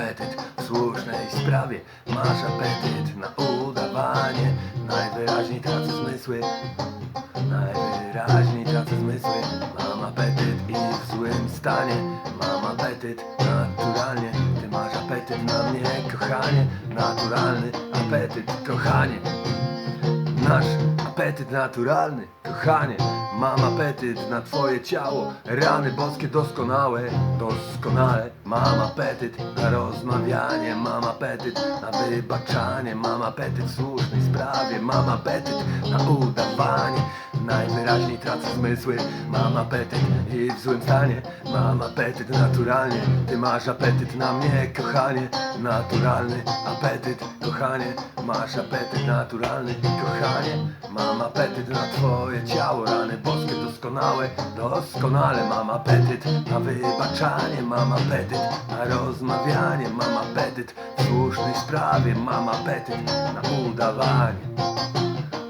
apetyt. W słusznej sprawie Masz apetyt na udawanie. Najwyraźniej tracę zmysły. Najwyraźniej tracę zmysły. Mam apetyt i w złym stanie. Mam apetyt naturalnie. Ty masz apetyt na mnie, kochanie. Naturalny apetyt, kochanie. Nasz apetyt naturalny, kochanie Mam apetyt na twoje ciało. Rany boskie doskonałe, doskonale. Mam apetyt na rozmawianie Mam apetyt na wybaczanie. Mam apetyt w słusznej sprawie Mam apetyt na udawanie Najwyraźniej tracę zmysły. Mam apetyt i w złym stanie. Mam apetyt naturalnie. Ty masz apetyt na mnie, kochanie. Naturalny apetyt, kochanie. Masz apetyt naturalny, kochanie. Mam apetyt na twoje ciało Rany boskie doskonałe, doskonale Mam apetyt na wybaczanie. Mam apetyt na rozmawianie. Mam apetyt w słusznej sprawie. Mam apetyt na udawanie